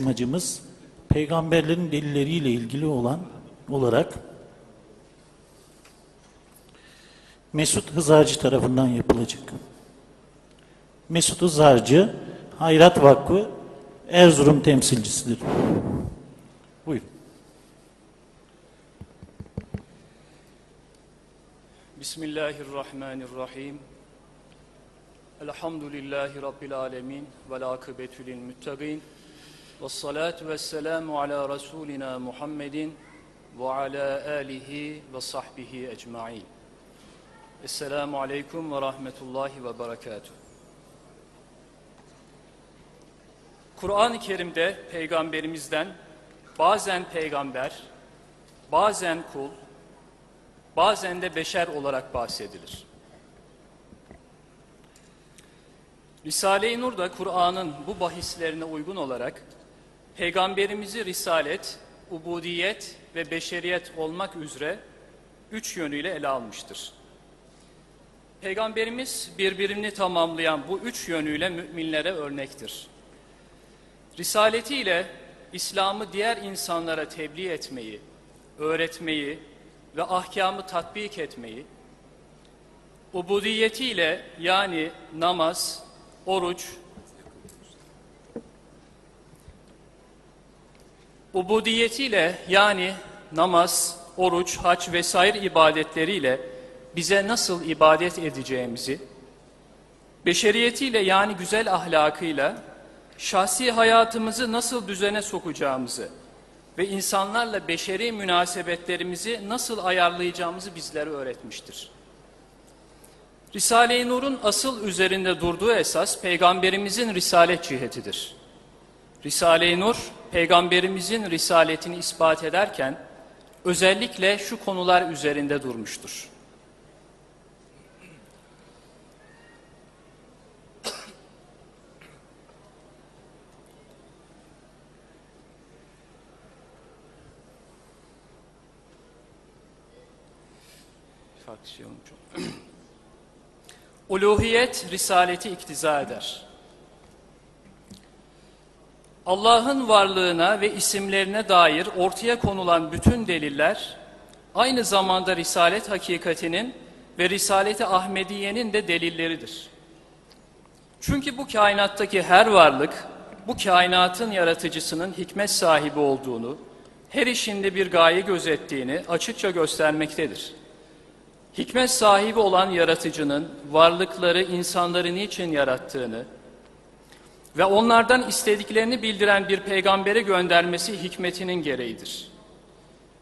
konuşmacımız peygamberlerin delilleriyle ilgili olan olarak Mesut Hızarcı tarafından yapılacak. Mesut Hızarcı Hayrat Vakfı Erzurum temsilcisidir. Buyurun. Bismillahirrahmanirrahim. Elhamdülillahi Rabbil alemin. Vel akıbetü lil müttegin. Ala Resulina Muhammedin ve ala alihi ve sahbihi ecma'in. Esselamu aleyküm ve rahmetullahi ve berekatuhu. Kur'an-ı Kerim'de peygamberimizden bazen peygamber, bazen kul, bazen de beşer olarak bahsedilir. Risale-i Nur da Kur'an'ın bu bahislerine uygun olarak peygamberimizi risalet, ubudiyet ve beşeriyet olmak üzere üç yönüyle ele almıştır. Peygamberimiz birbirini tamamlayan bu üç yönüyle müminlere örnektir. Risaletiyle İslam'ı diğer insanlara tebliğ etmeyi, öğretmeyi ve ahkamı tatbik etmeyi, ubudiyetiyle yani namaz, oruç, ubudiyetiyle yani namaz, oruç, hac vesaire ibadetleriyle bize nasıl ibadet edeceğimizi, beşeriyetiyle yani güzel ahlakıyla şahsi hayatımızı nasıl düzene sokacağımızı ve insanlarla beşeri münasebetlerimizi nasıl ayarlayacağımızı bizlere öğretmiştir. Risale-i Nur'un asıl üzerinde durduğu esas peygamberimizin risalet cihetidir. Risale-i Nur peygamberimizin risaletini ispat ederken özellikle şu konular üzerinde durmuştur. Uluhiyet risaleti iktiza eder. Allah'ın varlığına ve isimlerine dair ortaya konulan bütün deliller aynı zamanda risalet hakikatinin ve risaleti Ahmediye'nin de delilleridir. Çünkü bu kainattaki her varlık bu kainatın yaratıcısının hikmet sahibi olduğunu, her işinde bir gaye gözettiğini açıkça göstermektedir. Hikmet sahibi olan yaratıcının varlıkları insanları niçin yarattığını ve onlardan istediklerini bildiren bir peygambere göndermesi hikmetinin gereğidir.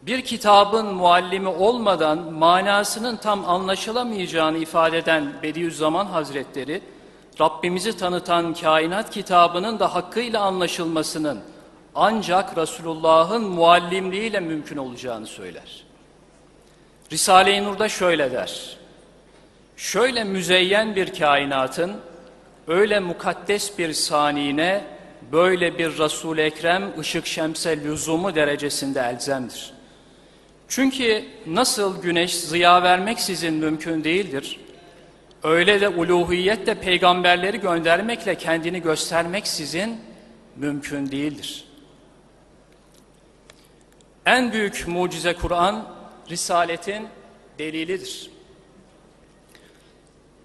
Bir kitabın muallimi olmadan manasının tam anlaşılamayacağını ifade eden Bediüzzaman Hazretleri, Rabbimizi tanıtan kainat kitabının da hakkıyla anlaşılmasının ancak Resulullah'ın muallimliğiyle mümkün olacağını söyler. Risale-i Nur'da şöyle der. Şöyle müzeyyen bir kainatın, öyle mukaddes bir saniyine, böyle bir Resul-i Ekrem ışık şemse lüzumu derecesinde elzemdir. Çünkü nasıl güneş ziya vermeksizin mümkün değildir, öyle de uluhiyet de peygamberleri göndermekle kendini göstermeksizin mümkün değildir. En büyük mucize Kur'an, Risaletin delilidir.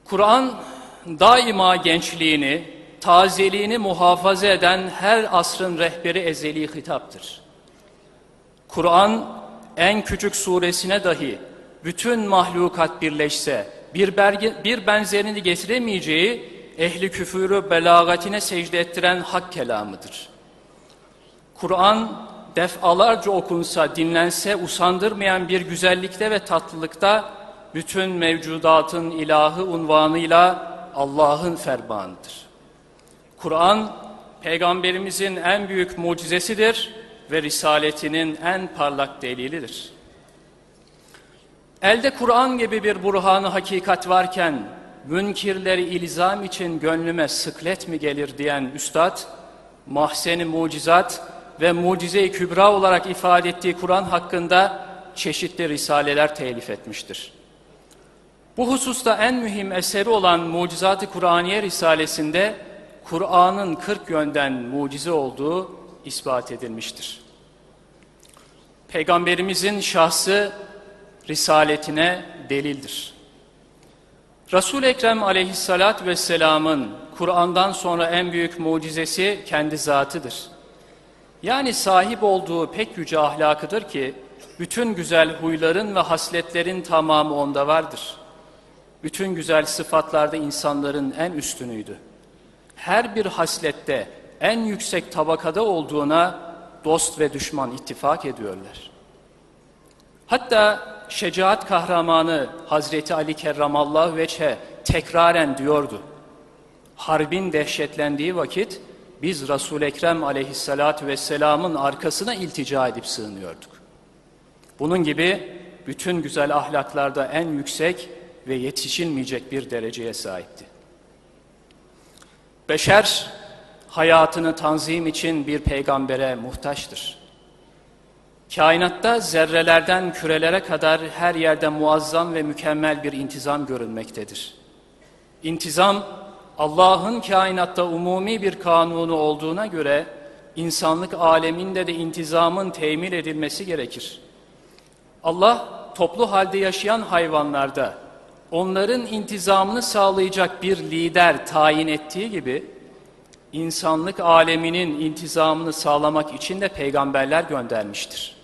Kur'an daima gençliğini, tazeliğini muhafaza eden her asrın rehberi ezeli hitaptır. Kur'an en küçük suresine dahi bütün mahlukat birleşse bir, berge, bir benzerini getiremeyeceği ehli küfürü belagatine secde ettiren hak kelamıdır. Kur'an defalarca okunsa, dinlense usandırmayan bir güzellikte ve tatlılıkta bütün mevcudatın ilahı unvanıyla Allah'ın fermanıdır. Kur'an, Peygamberimizin en büyük mucizesidir ve risaletinin en parlak delilidir. Elde Kur'an gibi bir burhanı hakikat varken, münkirleri ilzam için gönlüme sıklet mi gelir diyen üstad, mahzeni mucizat, ve mucize-i kübra olarak ifade ettiği Kur'an hakkında çeşitli risaleler telif etmiştir. Bu hususta en mühim eseri olan Mucizat-ı Kur'aniye Risalesinde Kur'an'ın 40 yönden mucize olduğu ispat edilmiştir. Peygamberimizin şahsı risaletine delildir. Resul-i Ekrem aleyhissalat vesselamın Kur'an'dan sonra en büyük mucizesi kendi zatıdır. Yani sahip olduğu pek yüce ahlakıdır ki bütün güzel huyların ve hasletlerin tamamı onda vardır. Bütün güzel sıfatlarda insanların en üstünüydü. Her bir haslette en yüksek tabakada olduğuna dost ve düşman ittifak ediyorlar. Hatta şecaat kahramanı Hazreti Ali Kerramallahu Veçhe tekraren diyordu. Harbin dehşetlendiği vakit biz resul Ekrem aleyhissalatü vesselamın arkasına iltica edip sığınıyorduk. Bunun gibi bütün güzel ahlaklarda en yüksek ve yetişilmeyecek bir dereceye sahipti. Beşer hayatını tanzim için bir peygambere muhtaçtır. Kainatta zerrelerden kürelere kadar her yerde muazzam ve mükemmel bir intizam görülmektedir. İntizam Allah'ın kainatta umumi bir kanunu olduğuna göre insanlık aleminde de intizamın temin edilmesi gerekir. Allah toplu halde yaşayan hayvanlarda onların intizamını sağlayacak bir lider tayin ettiği gibi insanlık aleminin intizamını sağlamak için de peygamberler göndermiştir.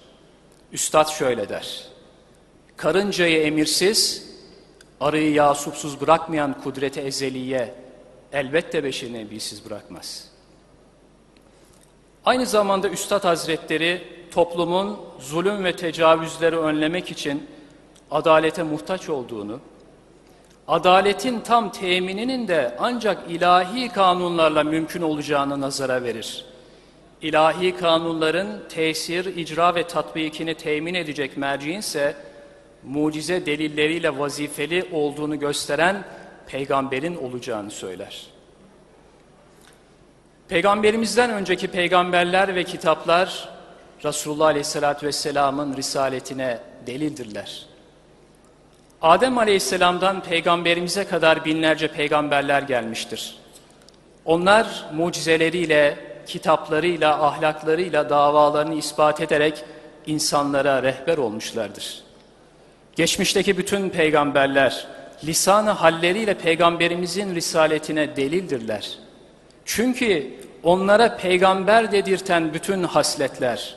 Üstad şöyle der. Karıncayı emirsiz, arıyı yasupsuz bırakmayan kudrete ezeliye elbette beşeri nebisiz bırakmaz. Aynı zamanda Üstad Hazretleri toplumun zulüm ve tecavüzleri önlemek için adalete muhtaç olduğunu, adaletin tam temininin de ancak ilahi kanunlarla mümkün olacağını nazara verir. İlahi kanunların tesir, icra ve tatbikini temin edecek merciin ise mucize delilleriyle vazifeli olduğunu gösteren peygamberin olacağını söyler. Peygamberimizden önceki peygamberler ve kitaplar Resulullah Aleyhisselatü Vesselam'ın risaletine delildirler. Adem Aleyhisselam'dan peygamberimize kadar binlerce peygamberler gelmiştir. Onlar mucizeleriyle, kitaplarıyla, ahlaklarıyla davalarını ispat ederek insanlara rehber olmuşlardır. Geçmişteki bütün peygamberler lisanı halleriyle peygamberimizin risaletine delildirler. Çünkü onlara peygamber dedirten bütün hasletler,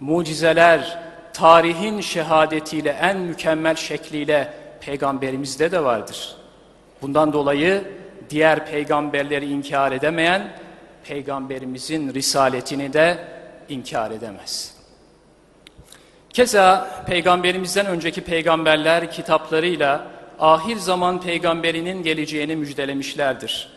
mucizeler, tarihin şehadetiyle en mükemmel şekliyle peygamberimizde de vardır. Bundan dolayı diğer peygamberleri inkar edemeyen peygamberimizin risaletini de inkar edemez. Keza peygamberimizden önceki peygamberler kitaplarıyla ahir zaman peygamberinin geleceğini müjdelemişlerdir.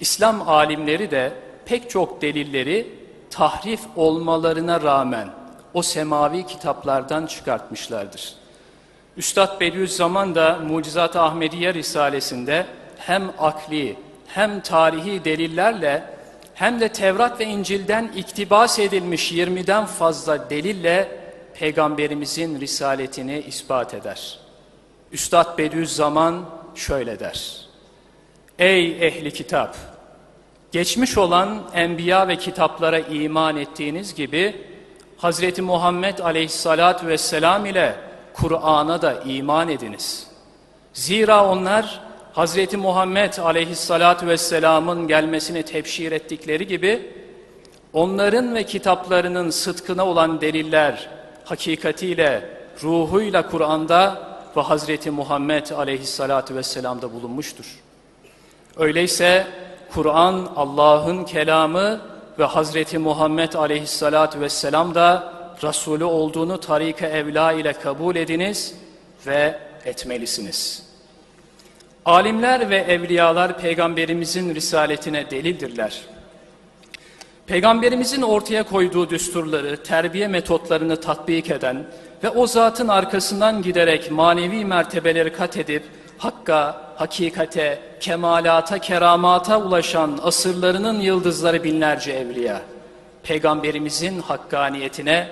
İslam alimleri de pek çok delilleri tahrif olmalarına rağmen o semavi kitaplardan çıkartmışlardır. Üstad Bediüzzaman da Mucizat-ı Ahmediye Risalesinde hem akli hem tarihi delillerle hem de Tevrat ve İncil'den iktibas edilmiş 20'den fazla delille Peygamberimizin risaletini ispat eder. Üstad Bediüzzaman şöyle der. Ey ehli kitap! Geçmiş olan enbiya ve kitaplara iman ettiğiniz gibi Hazreti Muhammed aleyhissalatü vesselam ile Kur'an'a da iman ediniz. Zira onlar Hazreti Muhammed aleyhissalatü vesselamın gelmesini tebşir ettikleri gibi onların ve kitaplarının sıdkına olan deliller hakikatiyle, ruhuyla Kur'an'da ve Hazreti Muhammed aleyhissalatü vesselam'da bulunmuştur. Öyleyse Kur'an Allah'ın kelamı ve Hazreti Muhammed aleyhissalatü vesselam da Resulü olduğunu tarika evla ile kabul ediniz ve etmelisiniz. Alimler ve evliyalar peygamberimizin risaletine delildirler. Peygamberimizin ortaya koyduğu düsturları, terbiye metotlarını tatbik eden ve o zatın arkasından giderek manevi mertebeleri kat edip hakka, hakikate, kemalata, keramata ulaşan asırlarının yıldızları binlerce evliya, peygamberimizin hakkaniyetine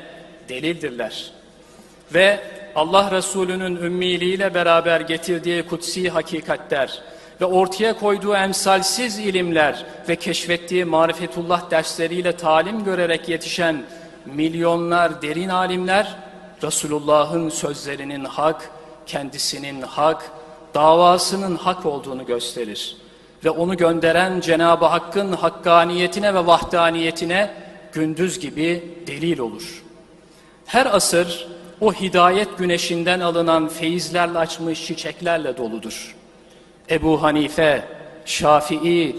delildirler. Ve Allah Resulü'nün ümmiliğiyle beraber getirdiği kutsi hakikatler ve ortaya koyduğu emsalsiz ilimler ve keşfettiği marifetullah dersleriyle talim görerek yetişen milyonlar derin alimler Resulullah'ın sözlerinin hak, kendisinin hak, davasının hak olduğunu gösterir. Ve onu gönderen Cenab-ı Hakk'ın hakkaniyetine ve vahdaniyetine gündüz gibi delil olur. Her asır o hidayet güneşinden alınan feyizlerle açmış çiçeklerle doludur. Ebu Hanife, Şafii,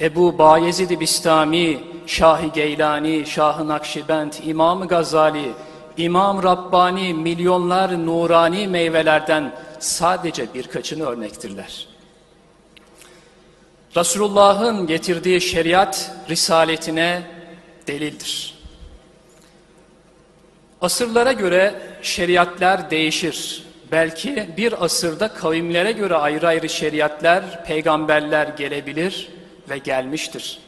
Ebu Bayezid-i Bistami, Şah-ı Geylani, Şah-ı Nakşibend, İmam-ı Gazali, İmam Rabbani milyonlar nurani meyvelerden sadece birkaçını örnektirler. Resulullah'ın getirdiği şeriat risaletine delildir. Asırlara göre şeriatlar değişir. Belki bir asırda kavimlere göre ayrı ayrı şeriatlar, peygamberler gelebilir ve gelmiştir.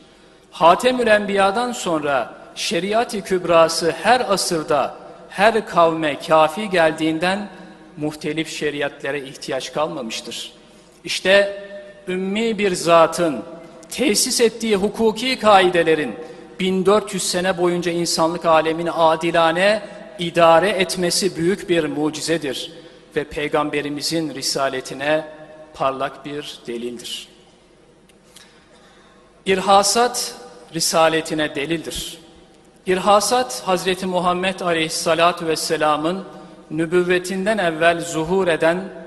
Hatemül Enbiya'dan sonra şeriat-ı kübrası her asırda, her kavme kafi geldiğinden muhtelif şeriatlere ihtiyaç kalmamıştır. İşte ümmi bir zatın tesis ettiği hukuki kaidelerin 1400 sene boyunca insanlık alemini adilane idare etmesi büyük bir mucizedir ve peygamberimizin risaletine parlak bir delildir. İrhasat risaletine delildir. İrhasat Hazreti Muhammed Aleyhisselatü Vesselam'ın nübüvvetinden evvel zuhur eden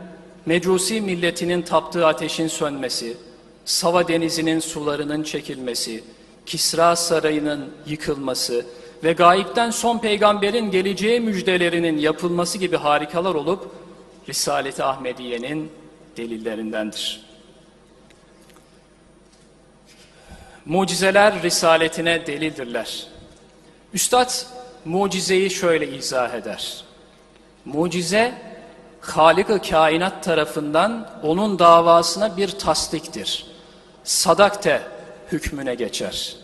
Mecusi milletinin taptığı ateşin sönmesi, Sava denizinin sularının çekilmesi, Kisra sarayının yıkılması ve gayipten son peygamberin geleceği müjdelerinin yapılması gibi harikalar olup Risalet-i Ahmediye'nin delillerindendir. Mucizeler risaletine delildirler. Üstad mucizeyi şöyle izah eder. Mucize Halik-ı kainat tarafından onun davasına bir tasdiktir. Sadakte hükmüne geçer.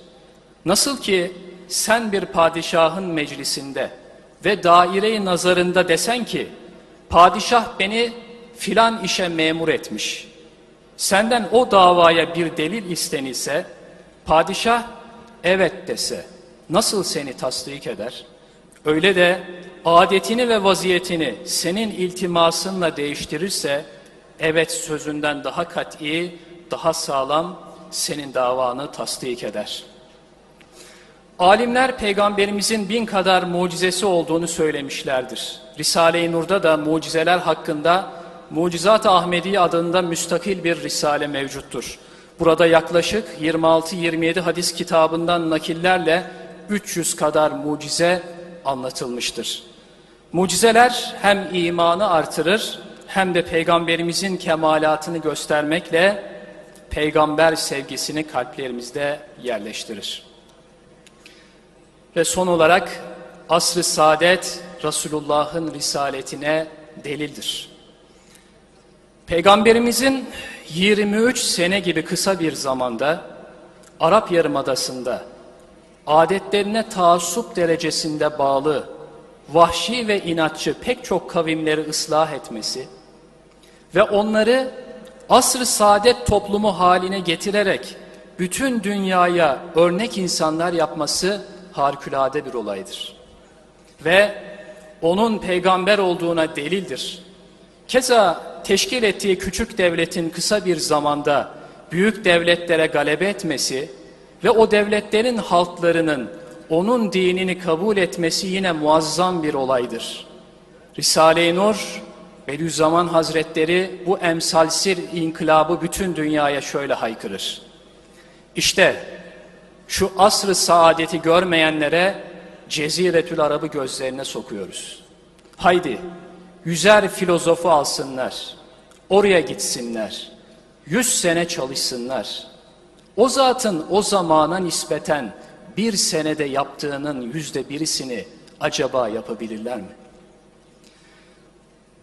Nasıl ki sen bir padişahın meclisinde ve daire-i nazarında desen ki padişah beni filan işe memur etmiş. Senden o davaya bir delil istenilse padişah evet dese nasıl seni tasdik eder? Öyle de adetini ve vaziyetini senin iltimasınla değiştirirse evet sözünden daha kat'i, daha sağlam senin davanı tasdik eder. Alimler peygamberimizin bin kadar mucizesi olduğunu söylemişlerdir. Risale-i Nur'da da mucizeler hakkında Mucizat-ı Ahmedi adında müstakil bir risale mevcuttur. Burada yaklaşık 26-27 hadis kitabından nakillerle 300 kadar mucize anlatılmıştır. Mucizeler hem imanı artırır hem de peygamberimizin kemalatını göstermekle peygamber sevgisini kalplerimizde yerleştirir. Ve son olarak asr-ı saadet Resulullah'ın risaletine delildir. Peygamberimizin 23 sene gibi kısa bir zamanda Arap Yarımadası'nda adetlerine taassup derecesinde bağlı, vahşi ve inatçı pek çok kavimleri ıslah etmesi ve onları asr-ı saadet toplumu haline getirerek bütün dünyaya örnek insanlar yapması harikulade bir olaydır. Ve onun peygamber olduğuna delildir. Keza teşkil ettiği küçük devletin kısa bir zamanda büyük devletlere galebe etmesi ve o devletlerin halklarının onun dinini kabul etmesi yine muazzam bir olaydır. Risale-i Nur, Bediüzzaman Hazretleri bu emsalsir inkılabı bütün dünyaya şöyle haykırır. İşte şu asrı saadeti görmeyenlere Ceziretül Arab'ı gözlerine sokuyoruz. Haydi yüzer filozofu alsınlar, oraya gitsinler, yüz sene çalışsınlar. O zatın o zamana nispeten bir senede yaptığının yüzde birisini acaba yapabilirler mi?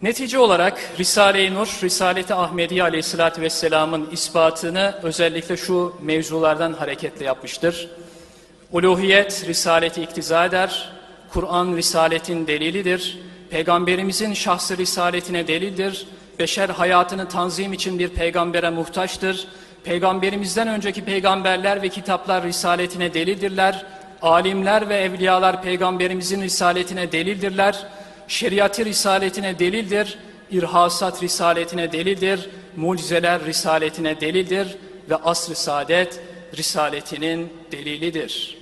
Netice olarak Risale-i Nur, Risalet-i Ahmediye Aleyhisselatü Vesselam'ın ispatını özellikle şu mevzulardan hareketle yapmıştır. Uluhiyet, Risaleti iktiza eder, Kur'an Risaletin delilidir, Peygamberimizin şahsı Risaletine delildir, Beşer hayatını tanzim için bir peygambere muhtaçtır. Peygamberimizden önceki peygamberler ve kitaplar risaletine delildirler. Alimler ve evliyalar peygamberimizin risaletine delildirler. Şeriatı risaletine delildir. İrhasat risaletine delildir. Mucizeler risaletine delildir. Ve asr-ı saadet risaletinin delilidir.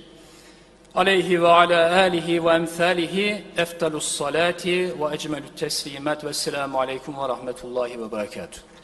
Aleyhi ve ala alihi ve emthalihi eftalus salati ve ecmelü teslimat ve selamu aleyküm ve rahmetullahi ve berekatuhu.